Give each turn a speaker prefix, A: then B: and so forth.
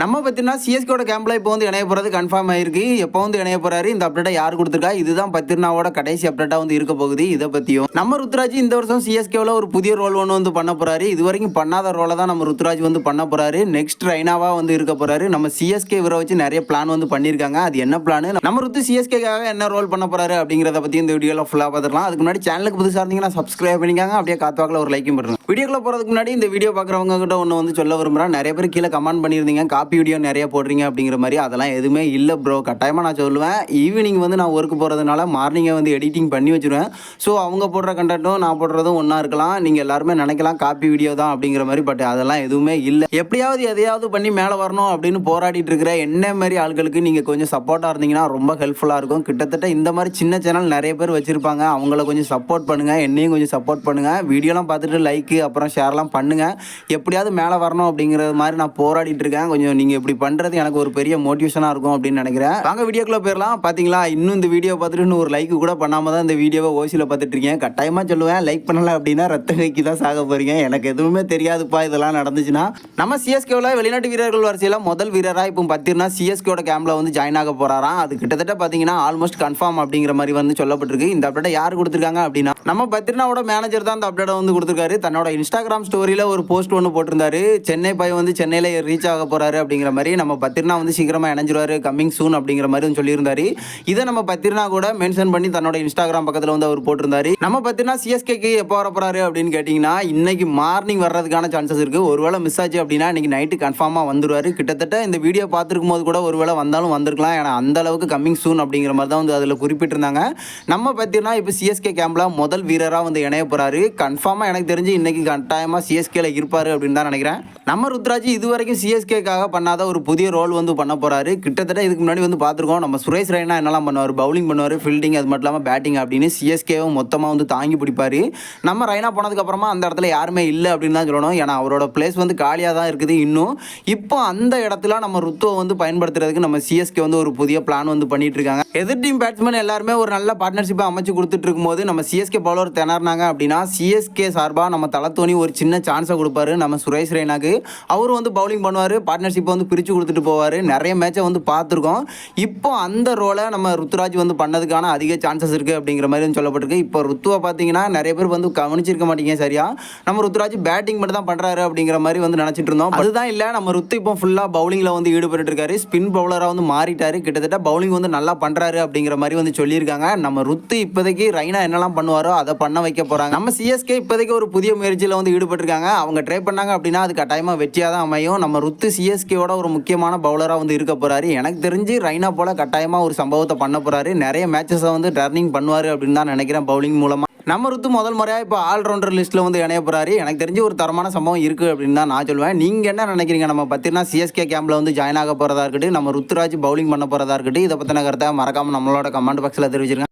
A: நம்ம பார்த்தீங்கன்னா சிஎஸ்கேட கேம்பில் இப்போ வந்து இணைய போகிறது கன்ஃபார்ம் ஆயிருக்கு. எப்போ வந்து இணைய போகிறாரு இந்த அப்டேட்டை யார் கொடுத்துருக்கா? இதுதான் பத்திரினாவோட கடைசி அப்டேட்டாக வந்து இருக்க போகுது இதை பற்றியும் நம்ம ருத்ராஜ் இந்த வருஷம் சிஎஸ்கேவில் ஒரு புதிய ரோல் ஒன்று வந்து பண்ண போகிறாரு இது வரைக்கும் பண்ணாத ரோலை தான் நம்ம ருத்ராஜ் வந்து பண்ண போகிறாரு நெக்ஸ்ட் ரைனாவாக வந்து இருக்க போகிறாரு நம்ம சிஎஸ்கே இவரை வச்சு நிறைய பிளான் வந்து பண்ணியிருக்காங்க. அது என்ன பிளான் நம்ம ருத்து சிஎஸ்கேக்காக என்ன ரோல் பண்ண போகிறாரு அப்படிங்கிறத பற்றி இந்த வீடியோவில் ஃபுல்லாக பார்த்துக்கலாம் அதுக்கு முன்னாடி சேனலுக்கு புதுசாக இருந்தீங்கன்னா சப்ஸ்கிரைப் பண்ணிக்காங்க. அப்படியே காத்துவாக்கில் ஒரு லைக்கும் பண்ணுங்க வீடியோக்குள்ளே போகிறதுக்கு முன்னாடி இந்த வீடியோ பார்க்குறவங்க கிட்ட ஒன்று வந்து சொல்ல விரும்புகிறேன் நிறைய பேர் கீழே கமெண்ட் பண்ணியிருந்தீங்க. காப்பி வீடியோ நிறைய போடுறீங்க அப்படிங்கிற மாதிரி. அதெல்லாம் எதுவுமே இல்லை ப்ரோ கட்டாயமாக நான் சொல்லுவேன். ஈவினிங் வந்து நான் ஒர்க் போகிறதுனால மார்னிங்கை வந்து எடிட்டிங் பண்ணி வச்சுருவேன். ஸோ அவங்க போடுற கண்டென்ட்டும் நான் போடுறதும் ஒன்றா இருக்கலாம். நீங்கள் எல்லாருமே நினைக்கலாம் காப்பி வீடியோ தான் அப்படிங்கிற மாதிரி பட் அதெல்லாம் எதுவுமே இல்லை. எப்படியாவது எதையாவது பண்ணி மேலே வரணும் அப்படின்னு போராடிட்டு இருக்கிற என்ன மாதிரி ஆட்களுக்கு நீங்கள் கொஞ்சம் சப்போர்ட்டாக இருந்தீங்கன்னா ரொம்ப ஹெல்ப்ஃபுல்லாக இருக்கும். கிட்டத்தட்ட இந்த மாதிரி சின்ன சேனல் நிறைய பேர் வச்சுருப்பாங்க. அவங்கள கொஞ்சம் சப்போர்ட் பண்ணுங்கள் என்னையும் கொஞ்சம் சப்போர்ட் பண்ணுங்கள் வீடியோலாம் பார்த்துட்டு லைக்கு அப்புறம் ஷேர்லாம் பண்ணுங்கள் எப்படியாவது மேலே வரணும் அப்படிங்கிறது மாதிரி நான் போராடிட்டு இருக்கேன். கொஞ்சம் நீங்கள் இப்படி பண்ணுறது எனக்கு ஒரு பெரிய மோட்டிவேஷனாக இருக்கும் அப்படின்னு நினைக்கிறேன். வாங்க வீடியோக்குள்ளே போயிடலாம். பார்த்தீங்களா இன்னும் இந்த வீடியோ பார்த்துட்டு இன்னும் ஒரு லைக் கூட பண்ணாமல் தான் இந்த வீடியோவை ஓசியில் பார்த்துட்டு இருக்கேன். கட்டாயமாக சொல்லுவேன். லைக் பண்ணலை அப்படின்னா ரத்த கைக்கு தான் சாக போகிறீங்க எனக்கு எதுவுமே தெரியாதுப்பா இதெல்லாம் நடந்துச்சுன்னா. நம்ம சிஎஸ்கேவில் வெளிநாட்டு வீரர்கள் வரிசையில் முதல் வீரராக இப்போ பார்த்தீங்கன்னா சிஎஸ்கேவோட கேம்பில் வந்து ஜாயின் ஆக போகிறாராம் அது கிட்டத்தட்ட பார்த்தீங்கன்னா ஆல்மோஸ்ட் கன்ஃபார்ம் அப்படிங்கிற மாதிரி வந்து சொல்லப்பட்டிருக்கு. இந்த அப்டேட்டை யார் கொடுத்துருக்காங்க அப்படின்னா நம்ம பத்ரினாவோட மேனேஜர் தான் அந்த அப்டேட்டை வந்து கொடுத்துருக்காரு. தன்னோட இன்ஸ்டாகிராம் ஸ்டோரியில் ஒரு போஸ்ட் ஒன்று போட்டிருந்தாரு. சென்னை பையன் வந்து சென்னையில் ரீச் ஆக போகிறாரு அப்படிங்கிற மாதிரி நம்ம பத்ரினா வந்து சீக்கிரமாக இணைஞ்சிருவாரு. கம்மிங் சூன் அப்படிங்கிற மாதிரி வந்து சொல்லியிருந்தாரு. இதை நம்ம பத்ரினா கூட மென்ஷன் பண்ணி தன்னோட இன்ஸ்டாகிராம் பக்கத்தில் வந்து அவர் போட்டிருந்தாரு. நம்ம பத்ரினா சிஎஸ்கேக்கு எப்போ வர போகிறாரு அப்படின்னு கேட்டிங்கன்னா இன்னைக்கு மார்னிங் வர்றதுக்கான சான்சஸ் இருக்குது ஒருவேளை மிஸ் ஆச்சு அப்படின்னா இன்னைக்கு நைட்டு கன்ஃபார்மாக வந்துருவார். கிட்டத்தட்ட இந்த வீடியோ பார்த்துருக்கும் போது கூட ஒருவேளை வந்தாலும் வந்திருக்கலாம். ஏன்னா அந்த அளவுக்கு கம்மிங் சூன் அப்படிங்கிற மாதிரி தான் வந்து அதில் குறிப்பிட்டிருந்தாங்க. நம்ம பார்த்தீங்கன்னா இப்போ சிஎஸ்கே கேம்பில் முதல் வீரராக வந்து இணைய போகிறாரு கன்ஃபார்மாக எனக்கு தெரிஞ்சு இன்னைக்கு கட்டாயமாக சிஎஸ்கேல இருப்பார் அப்படின்னு தான் நினைக்கிறேன். நம்ம ருத்ராஜ் இது வரைக்கும் சிஎஸ்கேக்காக பண்ணாத ஒரு புதிய ரோல் வந்து பண்ண போகிறாரு கிட்டத்தட்ட இதுக்கு முன்னாடி வந்து பார்த்துருக்கோம். நம்ம சுரேஷ் ரெய்னா என்னெல்லாம் பண்ணுவார்? பவுலிங் பண்ணுவார் ஃபீல்டிங் அது மட்டும் இல்லாமல் பேட்டிங் அப்படின்னு சிஎஸ்கேவும் மொத்தமாக வந்து தாங்கி பிடிப்பார். நம்ம ரெய்னா போனதுக்கப்புறமா அந்த இடத்துல யாருமே இல்லை அப்படின்னு தான் சொல்லணும். ஏன்னா அவரோட பிளேஸ் வந்து காலியாக தான் இருக்குது இன்னும். இப்போ அந்த இடத்துல நம்ம ருத்துவை வந்து பயன்படுத்துறதுக்கு நம்ம சிஎஸ்கே வந்து ஒரு புதிய பிளான் வந்து பண்ணிட்டு இருக்காங்க. எதிர் டீம் பேட்ஸ்மேன் எல்லாருமே ஒரு நல்ல பார்ட்னர்ஷிப்பை அமைச்சு கொடுத்துட்டு இருக்கும்போது நம்ம சிஎஸ்கே பவுலர் திணறினாங்க அப்படின்னா சிஎஸ்கே சார்பாக நம்ம தலத்தோனி ஒரு சின்ன சான்ஸை கொடுப்பாரு. நம்ம சுரேஷ் ரெய்னாக்கு அவர் வந்து பவுலிங் பண்ணுவார். பார்ட்னர்ஷிப்பை வந்து பிரித்து கொடுத்துட்டு போவார். நிறைய மேட்சை வந்து பார்த்துருக்கோம். இப்போ அந்த ரோலை நம்ம ருத்துராஜ் வந்து பண்ணதுக்கான அதிக சான்சஸ் இருக்குது அப்படிங்கிற மாதிரி வந்து சொல்லப்பட்டிருக்கு. இப்போ ருத்துவை பார்த்தீங்கன்னா நிறைய பேர் வந்து கவனிச்சிருக்க மாட்டீங்க சரியா? நம்ம ருத்துராஜ் பேட்டிங் மட்டும் தான் பண்ணுறாரு அப்படிங்கிற மாதிரி வந்து நினச்சிட்டு இருந்தோம். அதுதான் இல்லை. நம்ம ருத்து இப்போ ஃபுல்லாக பவுலிங்கில் வந்து ஈடுபட்டு இருக்காரு. ஸ்பின் பவுலராக வந்து மாறிட்டார். கிட்டத்தட்ட பவுலிங் வந்து நல்லா பண்ணுறாரு அப்படிங்கிற மாதிரி வந்து சொல்லியிருக்காங்க. நம்ம ருத்து இப்போதைக்கு ரைனா என்னெல்லாம் பண்ணுவாரோ அதை பண்ண வைக்க போகிறாங்க நம்ம சிஎஸ்கே இப்போதைக்கு ஒரு புதிய முயற்சியில் வந்து ஈடுபட்டிருக்காங்க. அவங்க ட்ரை பண்ணாங்க அப்படின்னா அது கட்டாயமாக வெற்றியாக தான் அமையும். நம்ம ருத்து சிஎஸ்கேவோட ஒரு முக்கியமான பவுலராக வந்து இருக்க போகிறாரு எனக்கு தெரிஞ்சு ரைனா போல கட்டாயமாக ஒரு சம்பவத்தை பண்ண போகிறாரு நிறைய மேட்சஸை வந்து டர்னிங் பண்ணுவார் அப்படின்னு தான் நினைக்கிறேன் பவுலிங் மூலமாக நம்ம ருத்து முதல் முறையாக இப்போ ஆல்ரவுண்டர் லிஸ்ட்டில் வந்து இணைய போகிறாரு எனக்கு தெரிஞ்சு ஒரு தரமான சம்பவம் இருக்குது அப்படின்னு தான் நான் சொல்லுவேன் நீங்கள் என்ன நினைக்கிறீங்க? நம்ம பார்த்தீங்கன்னா சிஎஸ்கே கேம்பில் வந்து ஜாயின் ஆக போகிறதா இருக்கட்டும் நம்ம ருத்துராஜ் பவுலிங் பண்ண போகிறதா இருக்கட்டும் இதை பற்றின கருத்தை மறக்காமல் நம்மளோட கமெண்ட் பாக்ஸில் தெரிவிச்சிருங்க.